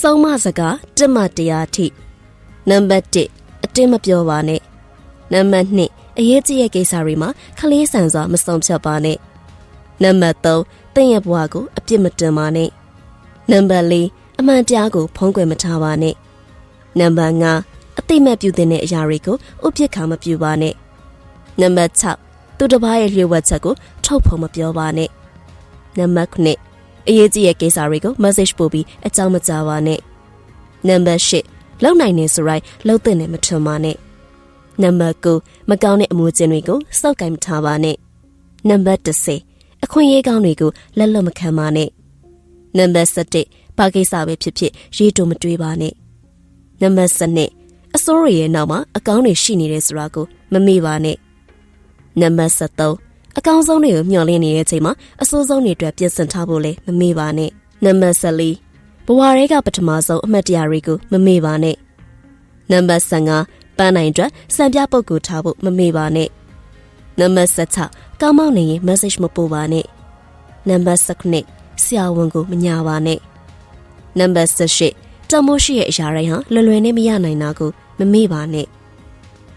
ဆုံးမစကားတစ်မတရားထိနံပါတ်1အတင်းမပြောပါနဲ့နံပါတ်2အရေးကြီးတဲ့ကိစ္စတွေမှာခလေးဆန်စွာမဆုံးဖြတ်ပါနဲ့နံပါတ်3တင့်ရဲ့ဘဝကိုအပြစ်မတင်ပါနဲ့နံပါတ်4အမှန်တရားကိုဖုံးကွယ်မထားပါနဲ့နံပါတ်5အတိမတ်ပြုတဲ့အရာတွေကိုဥပ္ပခါမပြုပါနဲ့နံပါတ်6သူတစ်ပါးရဲ့လျှို့ဝှက်ချက်ကိုထုတ်ဖော်မပြောပါနဲ့နံပါတ်9 အရေးကြီးတဲ့ကိစ္စတွေကို message ပို့ပြီးအကြောင်းမကြားပါနဲ့နံပါတ်10လုံနိုင်နေဆိုရိုင်းလှုပ်တဲ့နဲ့မထွန်ပါနဲ့နံပါတ်9မကောင်းတဲ့အမှုကျင့်တွေကိုစောက်ကင်မထားပါနဲ့နံပါတ်10အခွင့်အရေးကောင်းတွေကိုလက်လွတ်မခံပါနဲ့နံပါတ်17ဘာကိစ္စပဲဖြစ်ဖြစ်ရေးတူမတွေးပါနဲ့နံပါတ်12အစိုးရရဲ့နောက်မှာအကောင်းတွေရှိနေတယ်ဆိုတာကိုမမေ့ပါနဲ့နံပါတ်73 အကောင်းဆုံးတွေကိုမျှော်လင့်နေတဲ့အချိန်မှာအဆိုးဆုံးတွေအတွက်ပြင်ဆင်ထားဖို့လည်းမမေ့ပါနဲ့နံပါတ်14ဘဝရဲကပထမဆုံးအမှတ်တရတွေကိုမမေ့ပါနဲ့နံပါတ်15ပန်းနိုင်အတွက်စံပြပုတ်ကိုထားဖို့မမေ့ပါနဲ့နံပါတ်16ကောင်းမောင်းနေရင် message မပို့ပါနဲ့နံပါတ်19ဆရာဝန်ကိုမညာပါနဲ့နံပါတ်18တမိုးရှိရဲ့အရာတိုင်းဟာလွယ်လွယ်နဲ့မရနိုင်တာကိုမမေ့ပါနဲ့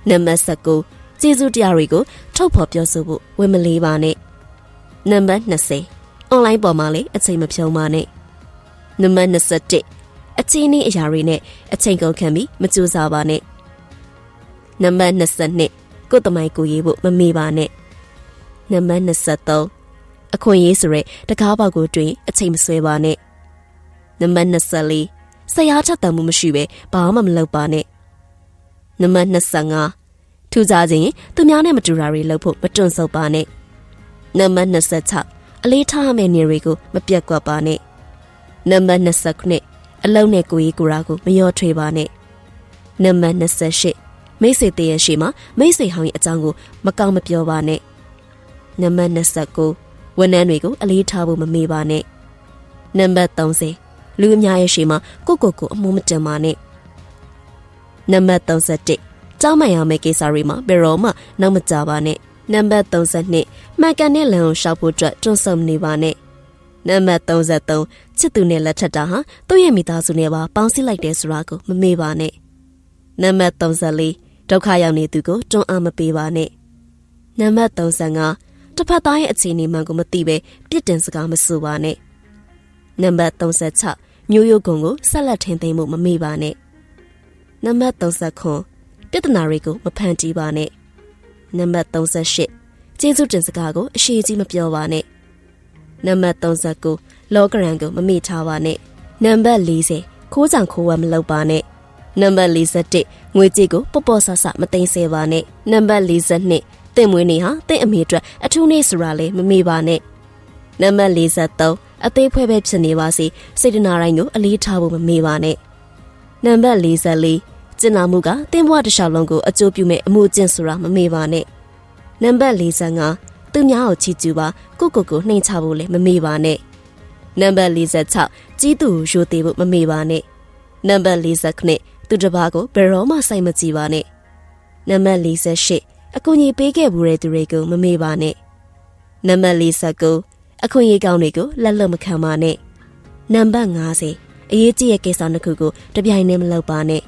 နံပါတ်19 ကျေးဇူးတရားတွေကိုထုတ်ဖော်ပြောဆိုဖို့ဝယ်မလေးပါနဲ့နံပါတ်20 online ပေါ်မှာလည်းအချိန်မဖြုံးပါနဲ့နံပါတ်21အချင်းဤအရာတွေနဲ့အချိန်ကုန်ခံပြီးမကြိုးစားပါနဲ့နံပါတ်22ကိုယ်တမိုင်းကိုရေးဖို့မမေ့ပါနဲ့နံပါတ်23အခွင့်အရေးဆိုရဲတကားပေါက်ကိုတွင်အချိန်မဆွဲပါနဲ့နံပါတ်24ဆရာချက်တံမှုမရှိပဲဘာမှမလုပ်ပါနဲ့နံပါတ်25 ထူကြခြင်းသူများနဲ့မတူတာတွေလုပ်ဖို့မတွန့်ဆုတ်ပါနဲ့နံပါတ်26အလေးထားရမယ့်နေတွေကိုမပြတ်ကွက်ပါနဲ့နံပါတ်29အလုံးနဲ့ကိုကြီးကိုရာကိုမလျော့ထွေးပါနဲ့နံပါတ်28မိတ်ဆွေတည့်ရရှိမှာမိတ်ဆွေဟောင်းရဲ့အကြောင်းကိုမကောင်းမပြောပါနဲ့နံပါတ်29ဝန်ထမ်းတွေကိုအလေးထားဖို့မမေ့ပါနဲ့နံပါတ်30လူအများရဲ့ရှိမှာကိုကိုကိုအမှုမတင်ပါနဲ့နံပါတ်31 ကြောင်းမှန်ရမယ့်ကိစ္စတွေမှာဘယ်တော့မှနောက်မကြပါနဲ့နံပါတ်32မှန်ကန်တဲ့လမ်းကိုရှောက်ဖို့အတွက်တွန်းဆုံနေပါနဲ့နံပါတ်33ချစ်သူနဲ့လက်ထပ်တာဟာသူ့ရဲ့မိသားစုနဲ့ပါပေါင်းစည်းလိုက်တယ်ဆိုတာကိုမမေ့ပါနဲ့နံပါတ်34ဒုက္ခရောက်နေသူကိုတွန်းအားမပေးပါနဲ့နံပါတ်35တစ်ဖက်သားရဲ့အခြေအနေမှန်ကိုမသိပဲပြစ်တင်စကားမဆိုပါနဲ့နံပါတ်36မျိုးရိုးကုံကိုဆက်လက်ထင်သိမ်းမှုမမေ့ပါနဲ့နံပါတ်39 ပြဿနာတွေကိုမဖန်တီးပါနဲ့နံပါတ်38ကျေးဇူးတင်စကားကိုအရှိကြီးမပြောပါနဲ့နံပါတ်39လောကရန်ကိုမမေ့ထားပါနဲ့နံပါတ်40ခိုးဆောင်ခိုးဝဲမလုပ်ပါနဲ့နံပါတ်41ငွေကြေးကိုပေါ့ပေါ့ဆဆမသိမ်းဆဲပါနဲ့နံပါတ်42တင့်မွေးနေဟာတင့်အမေအတွက်အထူးနေ့ဆိုတာလည်းမမေ့ပါနဲ့နံပါတ်43အသေးဖွဲပဲဖြစ်နေပါစေစေတနာတိုင်းကိုအလေးထားဖို့မမေ့ပါနဲ့နံပါတ်44 ကျင်နာမှုကတင်းဘွားတစ်လျှောက်လုံးကိုအကျိုးပြုမဲ့အမှုကျင့်ဆိုတာမမေ့ပါနဲ့နံပါတ်45သူများကိုချီးကျူးပါကိုကိုကိုနှိမ်ချဖို့လည်းမမေ့ပါနဲ့နံပါတ်46ကြီးသူကိုရိုသေဖို့မမေ့ပါနဲ့နံပါတ်49သူတစ်ပါးကိုဘယ်တော့မှစိုက်မကြည့်ပါနဲ့နံပါတ်48အကူအညီပေးခဲ့ဘူးတဲ့သူတွေကိုမမေ့ပါနဲ့နံပါတ်49အခွင့်အရေးကောင်းတွေကိုလက်လွတ်မခံပါနဲ့နံပါတ်50အရေးကြီးတဲ့ကိစ္စတစ်ခုကိုတပြိုင်တည်းမလုပ်ပါနဲ့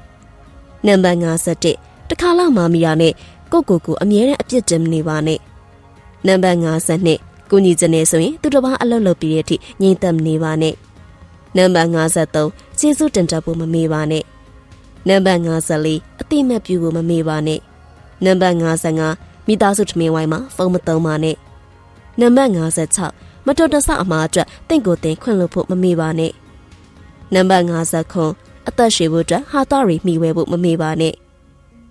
နံပါတ်51တစ်ခါလောက်မှမိရနဲ့ကိုကိုကိုအမြဲတမ်းအပြစ်တင်နေပါနဲ့နံပါတ်52ကိုညီချင်နေဆိုရင်သူတစ်ပါးအလုပ်လုပ်ပြီးတဲ့အထိငြိမ်သက်နေပါနဲ့နံပါတ်53ကျေးဇူးတင်တတ်ဖို့မမေ့ပါနဲ့နံပါတ်54အတိမတ်ပြုဖို့မမေ့ပါနဲ့နံပါတ်55မိသားစုထမင်းဝိုင်းမှာဖုန်းမသုံးပါနဲ့နံပါတ်56မတော်တဆအမှားအတွက်တင့်ကိုယ်တင်ခွင့်လို့ဖို့မမေ့ပါနဲ့နံပါတ်59 အသက်ရှည်ဖို့အတွက်ဟာသားရီမိဝဲဖို့မမေ့ပါနဲ့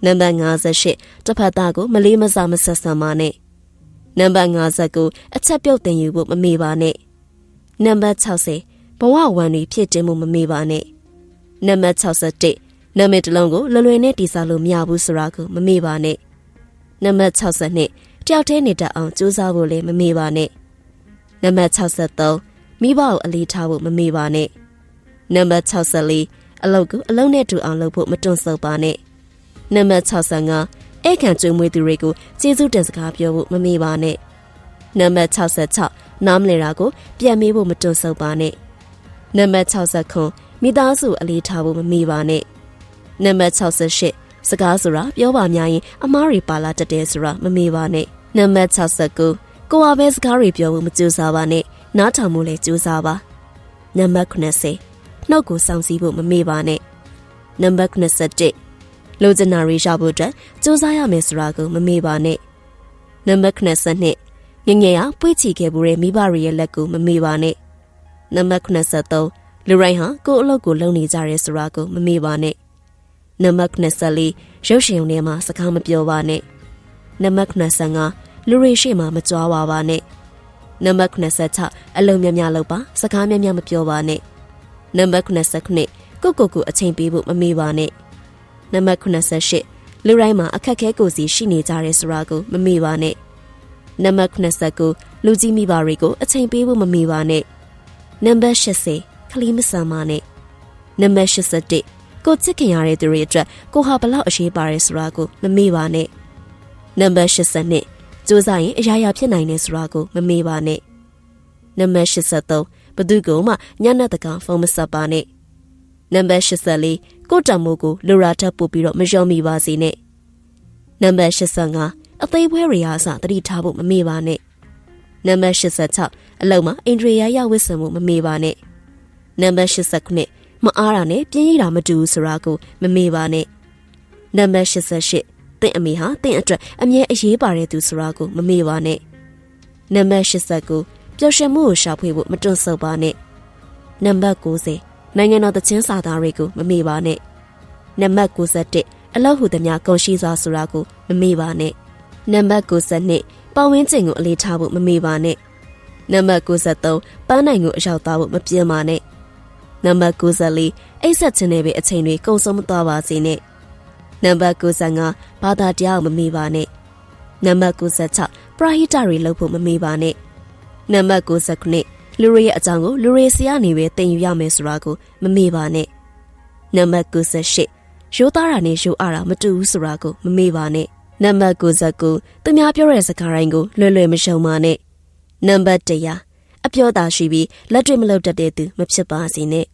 နံပါတ်58တစ်ဖက်သားကိုမလေးမစားမဆက်ဆံပါနဲ့နံပါတ်59အချက်ပြုတ်တင်ယူဖို့မမေ့ပါနဲ့နံပါတ်60ဘဝဝန်တွေဖြစ်တင်မှုမမေ့ပါနဲ့နံပါတ်61နာမည်တစ်လုံးကိုလွယ်လွယ်နဲ့တည်ဆောက်လို့မရဘူးဆိုတာကိုမမေ့ပါနဲ့နံပါတ်62တယောက်တည်းနေတတ်အောင်ကြိုးစားဖို့လည်းမမေ့ပါနဲ့နံပါတ်63မိဘကိုအလေးထားဖို့မမေ့ပါနဲ့နံပါတ်64 အလုပ်ကိုအလုပ်နဲ့တူအောင်လုပ်ဖို့မတွန့်ဆုတ်ပါနဲ့နံပါတ်65ဧကန်ကျွေးမွေးသူတွေကိုကျေးဇူးတင်စကားပြောဖို့မမေ့ပါနဲ့နံပါတ်66နားမလည်တာကိုပြန်မေးဖို့မတွန့်ဆုတ်ပါနဲ့နံပါတ်69မိသားစုအလေးထားဖို့မမေ့ပါနဲ့နံပါတ်68စကားဆိုတာပြောပါများရင်အမားတွေပါလာတတ်တယ်ဆိုတာမမေ့ပါနဲ့နံပါတ်69ကိုဟာပဲစကားတွေပြောဖို့မကြိုးစားပါနဲ့နားထောင်မှုလည်းကြိုးစားပါနံပါတ်90 နှုတ်ကိုစောင့်စည်းဖို့မမေ့ပါနဲ့နံပါတ်91လိုချင်တာတွေရဖို့အတွက်စူးစမ်းရမယ်ဆိုတာကိုမမေ့ပါနဲ့နံပါတ်92ငငယ်ရပွေ့ချီခဲ့မှုတဲ့မိဘတွေရဲ့လက်ကိုမမေ့ပါနဲ့နံပါတ်93လူရိုင်းဟာကိုယ့်အလုပ်ကိုလုပ်နေကြရဲဆိုတာကိုမမေ့ပါနဲ့နံပါတ်94ရုပ်ရှင်ုံထဲမှာစကားမပြောပါနဲ့နံပါတ်95လူတွေရှိမှမကြွားပါပါနဲ့နံပါတ်96အလုံးများများလုပ်ပါစကားများများမပြောပါနဲ့ နံပါတ်99ကိုကိုကိုအချိန်ပေးဖို့မမေ့ပါနဲ့နံပါတ်98လူတိုင်းမှာအခက်ခဲကိုစီရှိနေကြရဲဆိုတာကိုမမေ့ပါနဲ့နံပါတ်99လူကြီးမိဘတွေကိုအချိန်ပေးဖို့မမေ့ပါနဲ့နံပါတ်80ခလီမဆန်ပါနဲ့နံပါတ်81ကိုချစ်ခင်ရတဲ့သူတွေအတွက်ကိုဟာဘလောက်အရေးပါရဲဆိုတာကိုမမေ့ပါနဲ့နံပါတ်82စူးစမ်းရင်အရာရာဖြစ်နိုင်တယ်ဆိုတာကိုမမေ့ပါနဲ့နံပါတ်83 ဘသူကမှညနေတကောင်ဖုန်းမဆက်ပါနဲ့နံပါတ်84ကိုတံမိုးကိုလူရာထပ်ပို့ပြီးတော့မယုံမိပါစေနဲ့နံပါတ်85အသေးဖွဲတွေအားစသတိထားဖို့မမေ့ပါနဲ့နံပါတ်86အလုံးမှာအင်ဒရီယာရဝစ်ဆံမှုမမေ့ပါနဲ့နံပါတ်89မအားတာနဲ့ပြင်းရတာမတူဘူးဆိုတာကိုမမေ့ပါနဲ့နံပါတ်88တင့်အမေဟာတင့်အတွက်အမြဲအရေးပါတဲ့သူဆိုတာကိုမမေ့ပါနဲ့နံပါတ်89 ပျော်ရွှင်မှုကိုရှာဖွေဖို့မတွန့်ဆုတ်ပါနဲ့နံပါတ်90နိုင်ငံတော်တချင်းစာသားတွေကိုမမေ့ပါနဲ့နံပါတ်91အလောက်ဟုသမျှကုန်ရှိစွာဆိုတာကိုမမေ့ပါနဲ့နံပါတ်92ပတ်ဝန်းကျင်ကိုအလေးထားဖို့မမေ့ပါနဲ့နံပါတ်93ပန်းနိုင်ကိုအရောက်သားဖို့မပြင်းပါနဲ့နံပါတ်94အိတ်ဆက်ခြင်းနဲ့ပဲအချိန်တွေကုန်ဆုံးမသွားပါစေနဲ့နံပါတ်95ဘာသာတရားကိုမမေ့ပါနဲ့နံပါတ်96ပရာဟိတတွေလုပ်ဖို့မမေ့ပါနဲ့ နံပါတ်99လူတွေရဲ့အကြောင်းကိုလူတွေစီကနေပဲသင်ယူရမယ်ဆိုတာကိုမမေ့ပါနဲ့နံပါတ်98ရိုးသားတာနဲ့ရိုးအားတာမတူဘူးဆိုတာကိုမမေ့ပါနဲ့နံပါတ်99သူများပြောတဲ့စကားတိုင်းကိုလွယ်လွယ်မရှုံပါနဲ့နံပါတ်100အပြောသားရှိပြီးလက်တွေ့မလုပ်တတ်တဲ့သူမဖြစ်ပါစေနဲ့